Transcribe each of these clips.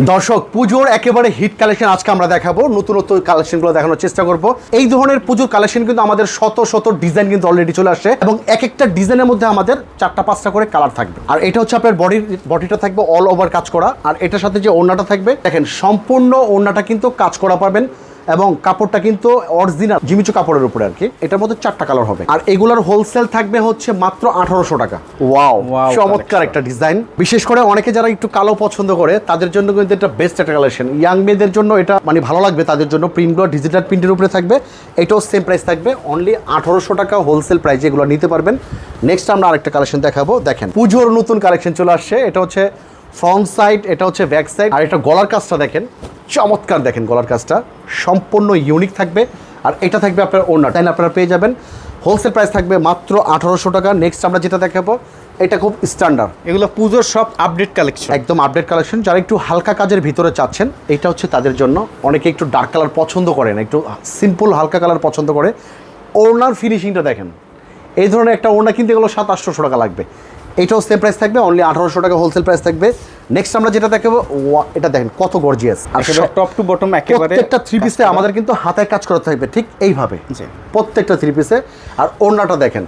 দর্শক, পুজোর একেবারে হিট কালেকশন আজকে আমরা দেখাবো। নতুন নতুন কালেকশনগুলো দেখানোর চেষ্টা করব। এই ধরনের পুজোর কালেকশন কিন্তু আমাদের শত শত ডিজাইন কিন্তু অলরেডি চলে আসে এবং এক একটা ডিজাইনের মধ্যে আমাদের চারটা, পাঁচটা করে কালার থাকবে। আর এটা হচ্ছে আপনার বডির বডিটা থাকবে অল ওভার কাজ করা। আর এটার সাথে যে ওড়নাটা থাকবে, দেখেন, সম্পূর্ণ ওড়নাটা কিন্তু কাজ করা পাবেন। এবং কাপড়টা কিন্তু অরিজিনাল জিমিচু কাপড়ের উপরে আর কি। এটার মধ্যে চারটা কালার হবে। আর এগুলোর হোলসেল থাকবে হচ্ছে মাত্র আঠারোশো টাকা। ওয়াও চমৎকার একটা ডিজাইন বিশেষ করে অনেকে যারা একটু কালো পছন্দ করে তাদের জন্য কিন্তু এটা বেস্ট একটা কালেকশন ইয়াং মেয়েদের জন্য এটা মানে ভালো লাগবে তাদের জন্য প্রিন্টগুলো ডিজিটাল প্রিন্টের উপরে থাকবে। এটাও সেম প্রাইস থাকবে। অনলি আঠারোশো টাকা হোলসেল প্রাইস এগুলো নিতে পারবেন। নেক্সট আমরা আরেকটা কালেকশন দেখাবো। দেখেন পুজোর নতুন কালেকশন চলে আসছে। এটা হচ্ছে ফ্রন্ট সাইড এটা হচ্ছে ব্যাক সাইড আর এটা গলার কাজটা দেখেন চমৎকার দেখেন গলার কাজটা সম্পূর্ণ ইউনিক থাকবে আর এটা থাকবে আপনার ওনার তাই আপনারা পেয়ে যাবেন। হোলসেল প্রাইস থাকবে মাত্র আঠারোশো টাকা নেক্সট আমরা যেটা দেখাবো এটা খুব স্ট্যান্ডার্ড এগুলো পুজোর সব আপডেট কালেকশন একদম আপডেট কালেকশন যারা একটু হালকা কাজের ভিতরে চাচ্ছেন এটা হচ্ছে তাদের জন্য। অনেকে একটু ডার্ক কালার পছন্দ করেন একটু সিম্পল হালকা কালার পছন্দ করে। ওড়নার ফিনিশিংটা দেখেন এই ধরনের একটা ওড়না কিনতে গেলেও সাত আটশোশো টাকা লাগবে। এটাও সেম প্রাইস থাকবে অনলি আঠারোশো টাকা হোলসেল প্রাইস থাকবে। নেক্সট আমরা যেটা দেখাবো এটা দেখেন কত গর্জিয়াস আর টপ টু বটম একেবারে প্রত্যেকটা থ্রি পিসে আমাদের কিন্তু হাতায় কাজ করা থাকবে ঠিক এইভাবে। প্রত্যেকটা থ্রি পিসে আর ওড়নাটা দেখেন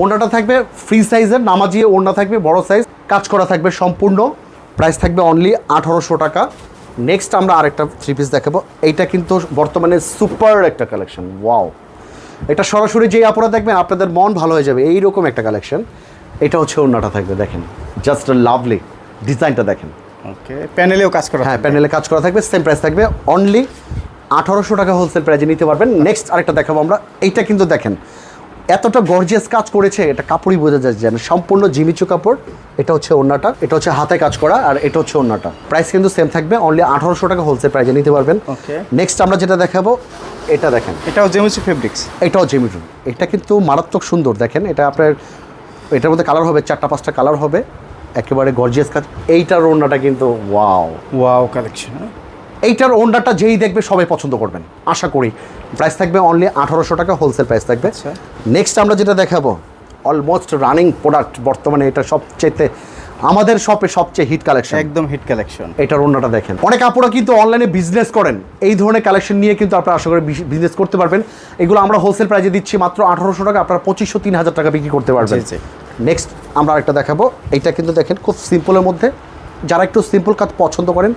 ওড়নাটা থাকবে ফ্রি সাইজের নামাজিয়ে ওড়না থাকবে বড় সাইজ কাজ করা থাকবে সম্পূর্ণ প্রাইস থাকবে অনলি আঠারোশো টাকা। নেক্সট আমরা আরেকটা থ্রি পিস দেখাবো এইটা কিন্তু বর্তমানে সুপার একটা কালেকশন ওয়াও এটা সরাসরি যেই আপনারা দেখবেন আপনাদের মন ভালো হয়ে যাবে এইরকম একটা কালেকশন এটা হচ্ছে ওড়নাটা থাকবে দেখেন। জাস্ট লাভলি ডিজাইনটা দেখেন। ওকে প্যানেলেও কাজ করা হ্যাঁ প্যানেলে কাজ করা থাকবে সেম প্রাইস থাকবে। অনলি আঠারোশো টাকা হোলসেল প্রাইজে নিতে পারবেন। নেক্সট আরেকটা দেখাবো আমরা। এইটা কিন্তু দেখেন এতটা গর্জিয়াস কাজ করেছে এটা কাপড়ই বোঝা যায় যেন সম্পূর্ণ জিমিচু কাপড়। এটা হচ্ছে ওড়নাটা এটা হচ্ছে হাতে কাজ করা আর এটা হচ্ছে ওড়নাটা। প্রাইস কিন্তু সেম থাকবে অনলি আঠারোশো টাকা হোলসেল প্রাইজে নিতে পারবেন. নেক্সট আমরা যেটা দেখাবো এটা দেখেন। এটাও জেমিচু ফেব্রিক্স এটাও জিমিচু। এটা কিন্তু মারাত্মক সুন্দর দেখেন। এটা আপনার এটার মধ্যে কালার হবে চারটা পাঁচটা কালার হবে। একেবারে গর্জিয়াস কাজ। এইটার ওন্ডাটা কিন্তু ওয়াও ওয়াও কালেকশন এইটার ওন্ডাটা যেই দেখবে সবাই পছন্দ করবেন আশা করি। প্রাইস থাকবে অনলি আঠারোশো টাকা হোলসেল প্রাইস থাকবে। আচ্ছা। নেক্সট আমরা যেটা দেখাবো অলমোস্ট রানিং প্রোডাক্ট বর্তমানে এটা সবচেয়ে আমাদের শপে সবচেয়ে হিট কালেকশন একদম হিট কালেকশন এটার ওন্ডাটা দেখেন। অনেক আপুরা কিন্তু অনলাইনে বিজনেস করেন। এই ধরনের কালেকশন নিয়ে কিন্তু আপনারা আশা করি বিজনেস করতে পারবেন। এগুলো আমরা হোলসেল প্রাইজে দিচ্ছি মাত্র আঠারোশো টাকা আপনারা পঁচিশশো তিন হাজার টাকা বিক্রি করতে পারবেন। নেক্সট আমরা আরেকটা দেখাবো। এইটা কিন্তু দেখেন খুব সিম্পলের মধ্যে। যারা একটু সিম্পল কাজ পছন্দ করেন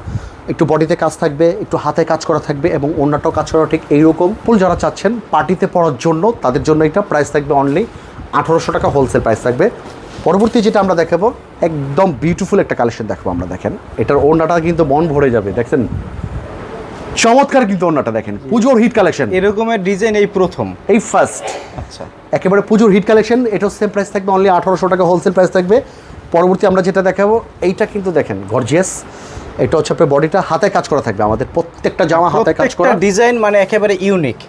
একটু বডিতে কাজ থাকবে একটু হাতে কাজ করা থাকবে এবং অন্যটাও কাজ করা ঠিক এইরকম। ফুল যারা চাচ্ছেন পার্টিতে পড়ার জন্য তাদের জন্য এটা প্রাইস থাকবে অনলি আঠারোশো টাকা হোলসেল প্রাইস থাকবে। পরবর্তী যেটা আমরা দেখাবো একদম বিউটিফুল একটা কালেকশন দেখাবো আমরা দেখেন। এটার ওড়নাটা কিন্তু মন ভরে যাবে দেখছেন? চমৎকার কিন্তু ওড়নাটা দেখেন। পুজোর হিট কালেকশন এরকমের ডিজাইন এই প্রথম। এই ফার্স্ট আচ্ছা। একেবারে পুজোর হিট কালেকশন এটাও সেম প্রাইস থাকবে অনলি আঠারোশো টাকা হোলসেল প্রাইস থাকবে। পরবর্তী আমরা যেটা দেখাবো এইটা কিন্তু দেখেন গর্জিয়াস এটা হচ্ছে আপনার বডিটা হাতে কাজ করা থাকবে আমাদের প্রত্যেকটা জামা হাতে কাজ করা। ডিজাইন মানে একেবারে ইউনিক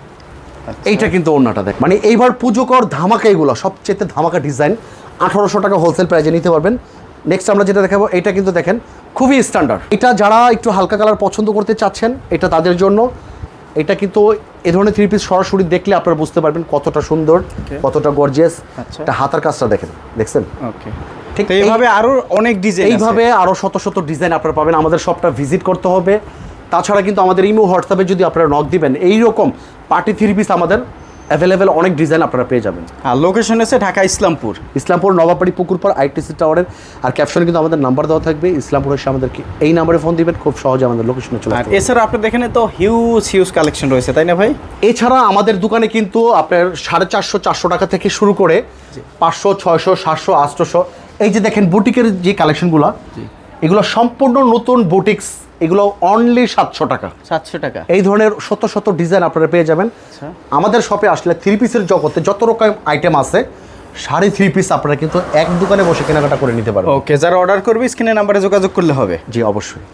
এইটা কিন্তু অন্যটা দেখ। মানে এইবার পুজো কর ধামাকা এগুলো সবচেয়ে ধামাকা ডিজাইন আঠারোশো টাকা হোলসেল প্রাইজে নিতে পারবেন। নেক্সট আমরা যেটা দেখাবো এটা কিন্তু দেখেন খুবই স্ট্যান্ডার্ড এটা যারা একটু হালকা কালার পছন্দ করতে চাচ্ছেন এটা তাদের জন্য। এটা কিন্তু এ ধরনের থ্রি পিস সরাসরি দেখলে আপনারা বুঝতে পারবেন কতটা সুন্দর কতটা গর্জিয়াস আচ্ছা। এটা হাতার কাজটা দেখেন দেখছেন? ওকে ঠিক এইভাবে আরও অনেক ডিজাইন এইভাবে আরও শত শত ডিজাইন আপনারা পাবেন। আমাদের সবটা ভিজিট করতে হবে। তাছাড়া কিন্তু আমাদের ইমো হোয়াটসঅ্যাপে যদি আপনারা নক দিবেন এইরকম পার্টি থ্রি পিস আমাদের অ্যাভেলেবেল অনেক ডিজাইন আপনারা পেয়ে যাবেন। আর লোকেশন আছে ঢাকা ইসলামপুর। ইসলামপুর নবাবাড়ি পুকুরপাড় আইটিসি টাওয়ারের আর ক্যাপশনে কিন্তু আমাদের নাম্বার দেওয়া থাকবে। ইসলামপুর এসে আমাদেরকে এই নাম্বারে ফোন দিবেন খুব সহজে আমাদের লোকেশনে চলে আর এছাড়া আপনাদের এখানে তো হিউজ হিউজ কালেকশন রয়েছে তাই না ভাই? এছাড়া আমাদের দোকানে কিন্তু আপনার সাড়ে চারশো চারশো টাকা থেকে শুরু করে পাঁচশো ছয়শো সাতশো আটশোশো। এই যে দেখেন বুটিকের যে কালেকশনগুলো এগুলো সম্পূর্ণ নতুন বুটিক্স এগুলো অনলি সাতশো টাকা। সাতশো টাকা। এই ধরনের শত শত ডিজাইন আপনারা পেয়ে যাবেন। আচ্ছা। আমাদের শপে আসলে থ্রি পিসের জগতে যত রকম আইটেম আছে সাড়ে থ্রি পিস আপনারা কিন্তু এক দোকানে বসে কেনাকাটা করে নিতে পারবেন। ওকে যারা অর্ডার করবে স্ক্রিনে নাম্বারে যোগাযোগ করলে হবে। জি অবশ্যই।